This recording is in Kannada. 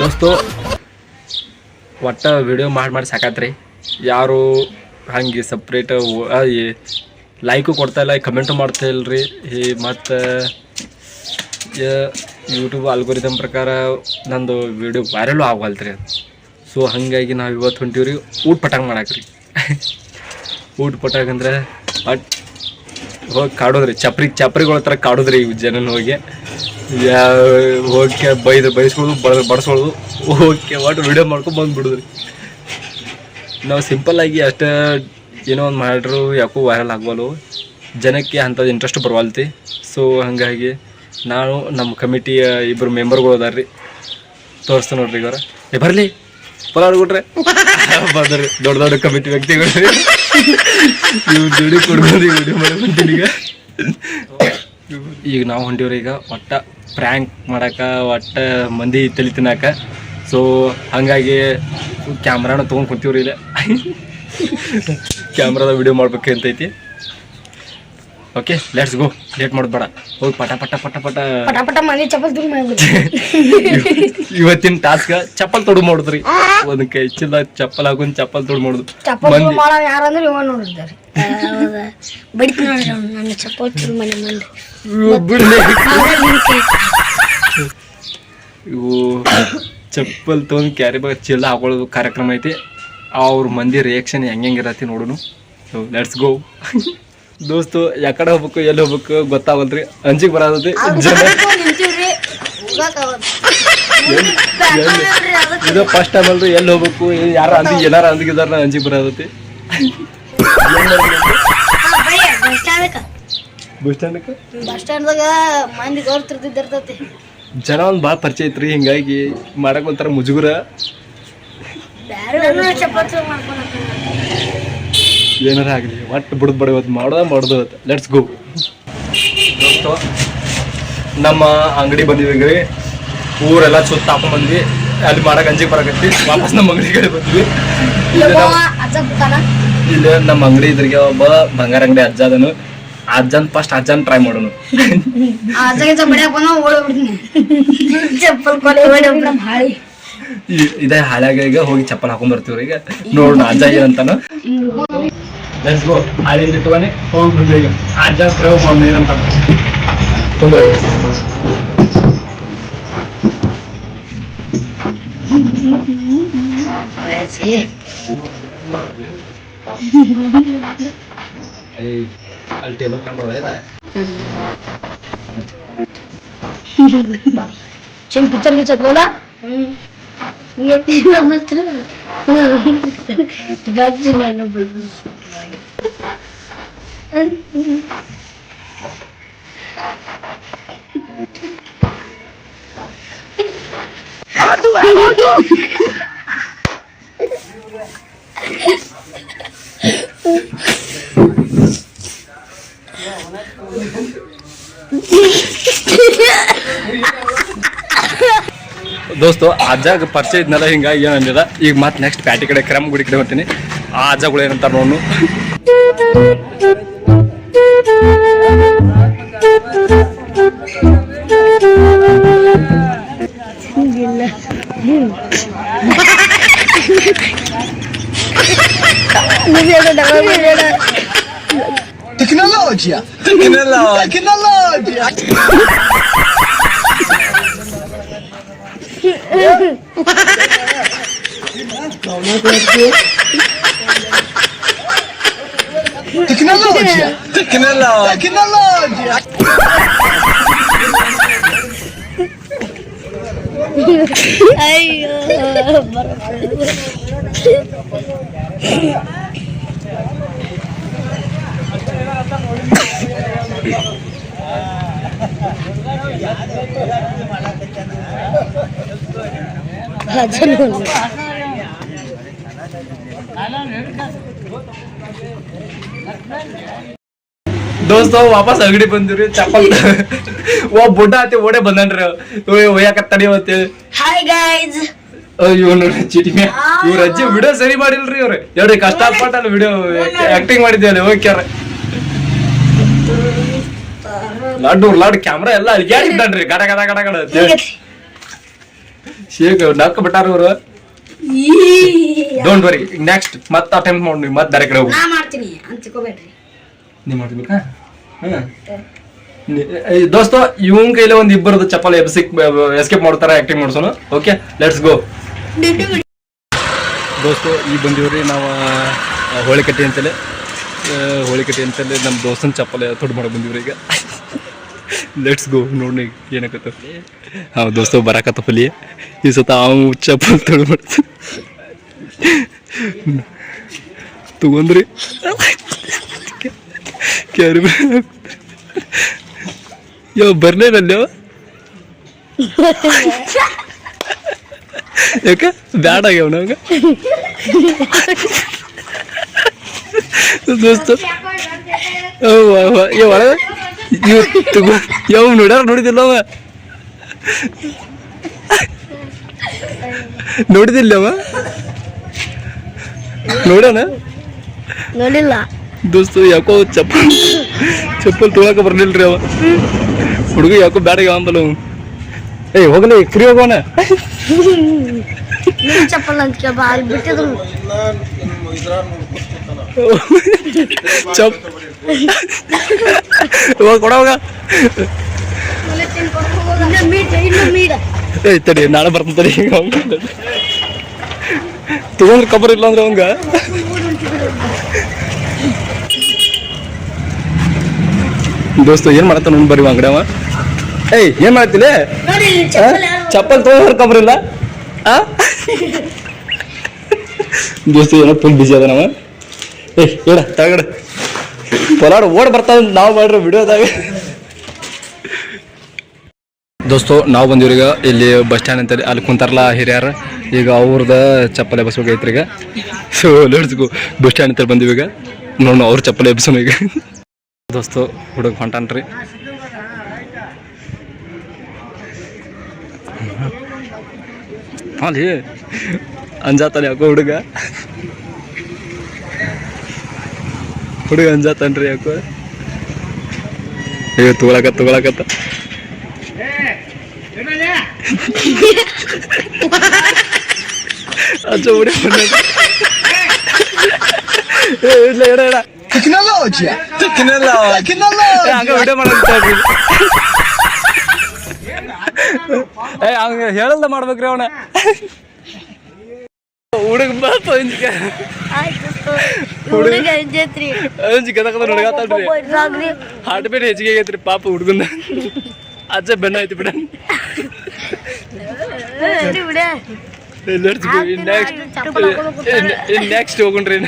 ದೋಸ್ತು, ಒಟ್ಟ ವಿಡಿಯೋ ಮಾಡಿ ಮಾಡಿ ಸಾಕಾತ್ರಿ. ಯಾರು ಹಂಗೆ ಸಪ್ರೇಟ್ ಲೈಕು ಕೊಡ್ತಾ ಇಲ್ಲ ಕಮೆಂಟು ಮಾಡ್ತಾ ಇಲ್ರಿ. ಈ ಮತ್ತು ಯೂಟ್ಯೂಬ್ ಅಲ್ಗೋರಿದಮ್ ಪ್ರಕಾರ ನಂದು ವಿಡಿಯೋ ವೈರಲು ಆಗವಲ್ತ್ರಿ. ಅದು ಸೊ ಹಾಗಾಗಿ ನಾವು ಇವತ್ತು ಹೊಂಟೀವ್ರಿ, ಊಟ ಪಟಾಂಗ್ ಮಾಡಾಕ್ರಿ. ಊಟ ಪಟಾಂಗ್ ಅಂದ್ರೆ ಬಟ್ ಹೋಗಿ ಕಾಡೋದ್ರಿ, ಚಪ್ರಿ, ಚಪ್ರಿಗಳ ಥರ ಕಾಡೋದ್ರಿ ಇವ್ ಜನನ ಹೋಗಿ. ಹೋಗಿ ಬೈದು ಬೈಸ್ಕೊಳ್ಳೋದು ಬಡ ಬಡಿಸ್ಕೊಳ್ಳೋದು ಓಕೆ ಒಟ್ಟು ವಿಡಿಯೋ ಮಾಡ್ಕೊಂಡು ಬಂದುಬಿಡೋದ್ರಿ. ನಾವು ಸಿಂಪಲ್ ಆಗಿ ಅಷ್ಟೇ ಏನೋ ಒಂದು ಮಾಡ್ರು ಯಾಕೋ ವೈರಲ್ ಆಗ್ವಲ್ಲು ಜನಕ್ಕೆ ಅಂಥದ್ದು ಇಂಟ್ರೆಸ್ಟ್ ಬರವಲ್ತಿ. ಸೊ ಹಾಗಾಗಿ ನಾನು ನಮ್ಮ ಕಮಿಟಿಯ ಇಬ್ಬರು ಮೆಂಬರ್ಗಳು ಅದಾರ ರೀ. ತೋರಿಸ್ತ ನೋಡ್ರಿ ಇವರ. ಏ ಬರಲಿ. ಪಲಾವ್ ಕೊಟ್ರೆ. ಬಂದ್ರಿ. ದೊಡ್ಡ ದೊಡ್ಡ ಕಮಿಟಿ ವ್ಯಕ್ತಿಗಳು ಇವ್ ದುಡಿ ಕೊಡ್ಬೋದು ವಿಡಿಯೋ ಮಾಡ್ಕೊಂತೀನಿ ಈಗ. ಈಗ ನಾವು ಹೊಂಟಿವ್ರಿ ಈಗ ಒಟ್ಟ ಪ್ರ್ಯಾಂಕ್ ಮಾಡಕ್ಕೆ ಒಟ್ಟ ಮಂದಿ ತಲೆ ತಿನ್ನಾಕ. ಸೊ ಹಂಗಾಗಿ ಕ್ಯಾಮ್ರಾನ ತೊಗೊಂಡು ಕುಂತೀವ್ರಿ ಇಲ್ಲ. ಕ್ಯಾಮ್ರಾದ ವಿಡಿಯೋ ಮಾಡ್ಬೇಕು ಅಂತೈತಿ ಓಕೆ ಲೆಟ್ಸ್ ಗೋ ಲೇಟ್ ಮಾಡ್ಬೇಡ ಬೇಡ. ಹೋಗಿ ಪಟ ಪಟ ಪಟ ಪಟ. ಪಟ ಪಟ ಮನೆ ಚಪ್ಪಲ್ ತುಂಬ ಮಾಡ್ಬಿಟ್ಟು ಇವತ್ತಿನ ಟಾಸ್ಕ್ ಚಪ್ಪಲ್ ತೊಡು ಮಾಡುದ್ರಿ. ಒಂದ್ ಕೈ ಚೀಲ ಚಪ್ಪಲ್ ಹಾಕೊಂಡ್ ಚಪ್ಪಲ್ ತೊಡು ಮಾಡುದು. ಚಪ್ಪಲ್ ಮಂದಿ ತುಂಬ ಮಾಡೋ ಯಾರಂದ್ರೆ ಇವ ನೋಡಿದ್ದಾರೆ. ಹೌದಾ ಬಡಿತು ನೋಡ್ರಿ ಅವ್ನು ನನ್ನ ಚಪ್ಪಲ್ ತೊಗೊಂಡ್ ಮನೆ ಮಂದಿ. ಬಿಡ್ಲಿ. ಇವು ಚಪ್ಪಲ್ ತೊಗೊಂಡು ಕ್ಯಾರಿ ಬ್ಯಾಗ್ ಚೀಲ ಹಾಕೊಳ್ಳೋದು ಕಾರ್ಯಕ್ರಮ ಐತಿ. ಅವ್ರ ಮಂದಿ ರಿಯಾಕ್ಷನ್ ಹೆಂಗಿರತ್ತೆ ನೋಡುನು. ಸೊ ಲೆಟ್ಸ್ ಗೋ ದೋಸ್ತು ಯಾಕಡೆ ಹೋಗ್ಬೇಕು ಎಲ್ಲಿ ಹೋಗ್ಬೇಕು ಗೊತ್ತಾಗಲ್ರಿ. ಅಂಜಿಗೆ ಬರತೈತಿ. ಇದು ಫಸ್ಟ್ ಟೈಮ್ ಅಲ್ರಿ ಎಲ್ಲಿ ಹೋಗ್ಬೇಕು ಯಾರ ಅಂದಿ ಎಲ್ಲಾರ ಅಂದಿಗಿದಾರ ಅಂಜಿಗೆ ಬರತೈತಿ. ಬಸ್ ಸ್ಟ್ಯಾಂಡಕ್ಕೆ ಬಸ್ ಸ್ಟ್ಯಾಂಡ್ದಾಗ ಮಂದಿ ಜನ ಒಂದು ಭಾಳ ಪರಿಚಯ ಐತ್ರಿ ಹಿಂಗಾಗಿ ಮಾಡಕ್ ಒಂಥರ ಮುಜುಗುರ. ಏನಾರ ಆಗಲಿ ಒಟ್ಟು ಬಿಡದ್ ಬಡ ಇವತ್ತು ಮಾಡೋದ ಮಾಡೋದು ಲೆಟ್ಸ್ ಗೋ ದೋಸ್ತು ನಮ್ಮ ಅಂಗಡಿ ಬಂದಿವಿ ಊರೆಲ್ಲ ಸುತ್ತ ಹಾಕೊಂಡ್ ಬಂದ್ವಿ. ಅಲ್ಲಿ ಮಾಡಕ್ ಅಂಜಿಗೆ ಬರಕತ್ತಿ. ವಾಪಸ್ ನಮ್ಮ ಅಂಗಡಿ ಕಡೆ ಬಂದ್ವಿ. ಇಲ್ಲಿ ನಮ್ಮ ಅಂಗಡಿ ಇದ್ರಿಗೆ ಒಬ್ಬ ಬಂಗಾರ ಅಂಗಡಿ ಅಜ್ಜ ಅದನು. ಅಜ್ಜನ್ ಫಸ್ಟ್ ಅಜ್ಜನ್ ಟ್ರೈ ಮಾಡೋನು. ಚಪ್ಪಲ್ ಇದೇ ಹಾಳ್ಯಾಗ ಈಗ ಹೋಗಿ ಚಪ್ಪಲ್ ಹಾಕೊಂಡ್ ಬರ್ತೀವ್ರಿ ಈಗ. ನೋಡೋಣ ಅಜ್ಜ ಏನಂತಾನ ಲೆಟ್ಸ್ ಗೋ ಹಾಳಿಂದ ಇಟ್ಕೊನೆ ಈಗ ಅಜ್ಜ ಏನಂತ ತೊಂದ್ರೆ ಅಲ್ಲಿ ಟೇಬಲ್ ಕಂಡು ಚೆಂದ picture E eu fiz uma outra. Vai desmaiar no Bruno. Rodo, é Não, Yeah. ದೋಸ್ತು ಅಜ್ಜಾಗ ಪರಿಚಯ ಇದ್ನಲ್ಲ ಹಿಂಗಾಗಿ ಏನಂದಿಲ್ಲ ಈಗ ಮತ್ತೆ ನೆಕ್ಸ್ಟ್ ಪ್ಯಾಟಿ ಕಡೆ ಕ್ರಮ ಗುಡಿ ಕಡೆ ಬರ್ತೀನಿ ಆ ಅಜ್ಜಗಳು ಏನಂತಾರ ನೋಡು Tecnologia! Tecnologia! Tecnologia! Tecnologia! Tecnologia! Tecnologia! Ayo, ದೋಸ್ತ ವಾಪಸ್ ಅಂಗಡಿ ಬಂದಿವ್ರಿ ಚಪ್ಪಲ್ ಓ ಬುಡ್ಡ ಆತಿ ಓಡೇ ಬಂದನ್ರಿ. ಒಯ್ಯಾಕ ತಡಿಯವತ್ತೆ ಹಾಯ್ ಗೈಸ್ ಅಯ್ಯೋ ನೋಡಿ ಚೀಟಿ ಇವ್ರ ಅಜ್ಜಿ ವಿಡಿಯೋ ಸರಿ ಮಾಡಿಲ್ರಿ ಇವ್ರೆ ಎರಡು ಕಷ್ಟಪಟ್ಟ ಅಲ್ಲಿ ವಿಡಿಯೋ ಆಕ್ಟಿಂಗ್ ಮಾಡಿದ್ವಿ ಓಕೆ ಲಡ್ಡು ಲಡ್ ಕ್ಯಾಮ್ರಾ ಎಲ್ಲ ಅಲ್ಗ್ಯಾಡಿದ್ದಾನ್ರಿ ಗಡ ಗಡ ಗಡ ಗಡ. ಶೇಕ್ ನಕ್ಕ ಬಿಟ್ಟಾರ ಅವರು ಡೋಂಟ್ ವರಿ ನೆಕ್ಸ್ಟ್ ಮತ್ತೆ ಅಟೆಂಪ್ಟ್ ಮಾಡಿ ಮತ್ತೆ ಬೇರೆ ಕಡೆ ಹೋಗಿ. ನಾ ಮಾಡ್ತೀನಿ ಅಂಚ್ಕೋಬೇಡ್ರಿ ನೀವ್ ಮಾಡ್ಬೇಕಾ ದೋಸ್ತ ಇವನ್ ಕೈಲಿ ಒಂದ್ ಇಬ್ಬರದ್ದು ಚಪ್ಪಲ್ ಎಬ್ಸಿಕ್ ಎಸ್ಕೇಪ್ ಮಾಡ್ತಾರ ಆಕ್ಟಿಂಗ್ ಮಾಡ್ಸೋಣ ಓಕೆ ಲೆಟ್ಸ್ ಗೋ ದೋಸ್ತು ಈಗ ಬಂದೀವ್ರಿ ನಾವು ಹೋಳಿಕಟ್ಟಿ ಅಂತಲೇ ಹೋಳಿಕಟ್ಟಿ ಅಂತಲೇ ನಮ್ಮ ದೋಸ್ತನ ಚಪ್ಪಲ್ ತೊಡ್ ಮಾಡಕ್ ಬಂದಿವ್ರಿ ಈಗ. ಲೆಟ್ಸ್ ಗೋ ನೋಡಿ ಏನಾಗತ್ತ ಹಾಂ ದೋಸ್ತ ಬರಾಕತ್ತ ಪಲಿ ಈ ಸತ ಅವು ಚಪ್ಪಲ್ ತೊಡ್ ಮಾಡ್ತ ತಗೊಂಡ್ರಿ ಕ್ಯಾರಿ ಯೋ ಬರ್ನೇನಲ್ಲಿ ಅವ ಯಾಕ ಬ್ಯಾಡ ಆಗ್ಯಾವ ನಮ್ಗೆ ದೋಸ್ತ ಏ ಒಳಗ ಇವ್ ತಗೋ ಯಾವ ನೋಡ್ಯಾರ ನೋಡಿದಿಲ್ಲ ಅವ? ನೋಡಿದಿಲ್ಲ ಅವ? ನೋಡೋಣ ನೋಡಿಲ್ಲ. ದೋಸ್ತು ಯಾಕೋ ಚಪ್ಪಲ್ ಚಪ್ಪಲ್ ತೊಳಕ ಬರ್ಲಿಲ್ರಿ ಅವ. ಹುಡುಗ ಯಾಕೋ ಬ್ಯಾಡ ಅಂದಲ್ಲ ಅವ. ಏಯ್ ಹೋಗಲಿ ಫ್ರೀ ಹೋಗೋಣ. ಚಪ್ಪಲ್ ಅಂತ ಬಿಟ್ಟಿದ್ರು. ಚಪ್ ಹೋಗ ಕೊಡ ಹೋಗ ಇನ್ನು ಮೀಟ್ ಇನ್ನು ಮೀಡ ಏಯ್ ತಡಿ ನಾಳೆ ಬರ್ತಾನೆ ತಡಿ. ತಗೊಂಡ್ರೆ ಕಬರ್ ಇಲ್ಲ ಅಂದ್ರೆ ಅವಂಗ. ದೋಸ್ತ ಏನ್ ಮಾಡತ್ತ ನೋಡ್ ಅಂಗಡಿ ಅವ? ಏಯ್ ಏನ್ ಮಾಡ್ತಿಲ್ಲ ಚಪ್ಪಲ್ ತೊಗೊಂಡ್ರೆ ಕಬರ್ ಇಲ್ಲ? ಆ? ದೋಸ್ತ, ಏನೋ ಫುಲ್ ಬಿಸಿ ಅದ ನಮ್ಮ ಏಯ್ ಹೇಳ ತಗಡ ಪೊಲಾಡ್ ಓಡ್ ಬರ್ತಾವ ನಾವು ಮಾಡ್ರಿ ವಿಡಿಯೋದಾಗ. ದೋಸ್ತು, ನಾವು ಬಂದಿವ್ರಿ ಈಗ. ಇಲ್ಲಿ ಬಸ್ ಸ್ಟ್ಯಾಂಡ್ ಅಂತೇಳಿ ಅಲ್ಲಿ ಕುಂತಾರಲ್ಲ ಹಿರಿಯರು. ಈಗ ಅವ್ರದ ಚಪ್ಪಲಿ ಎಬ್ಸ್ಬೇಕೈತ್ರಿ ಈಗ. ಸೊ ಲೆಟ್ಸ್ ಬಸ್ ಸ್ಟ್ಯಾಂಡ್ ಅಂತೇಳಿ ಬಂದಿವಿ ಈಗ. ನೋಡೋಣ ಅವ್ರ ಚಪ್ಪಲೆ ಎಬ್ಸೋಣ ಈಗ. ದೋಸ್ತು, ಹುಡುಗ ಹೊಂಟಾನ್ರಿ. ಅಲ್ಲಿ ಅಂಜಾತಾನೆ ಯಾಕೋ ಹುಡುಗ? ಹುಡುಗ ಅಂಜಾತಾನ್ರಿ ಯಾಕೋ? ಅಯ್ಯೋ, ತಗೊಳಕ ತಗೊಳಕತ್ತ ಅಜ್ಜ ಹುಡಿ ಇಲ್ಲ ಎಡ ಎಡ ಏ, ಹಂಗ ಹೇಳಲ್ದ ಮಾಡ್ಬೇಕ್ರಿ ಅವನ. ಹುಡುಗ ಬಾಪ ಅಂಜಿಕೆ ಹುಡುಗ ಅಂಜೈತ್ರಿ ಅಂಜಿಕೆ ಕದಕದ ಹುಡುಗಾತಾಡ್ರಿ ಇದ್ರಾಗ್ರಿ ಹಾರ್ಟ್ ಬೇಟ್ ಹೆಚ್ಚಿಗೆ ಆಗೈತ್ರಿ ಪಾಪ ಹುಡುಗಂದ ಅಜ್ಜ ಬೆನ್ನ ಐತಿ ಬಿಡ ಬಿಡ ನೆಕ್ಸ್ಟ್ ನೆಕ್ಸ್ಟ್ ಹೋಗುಣ್ರಿ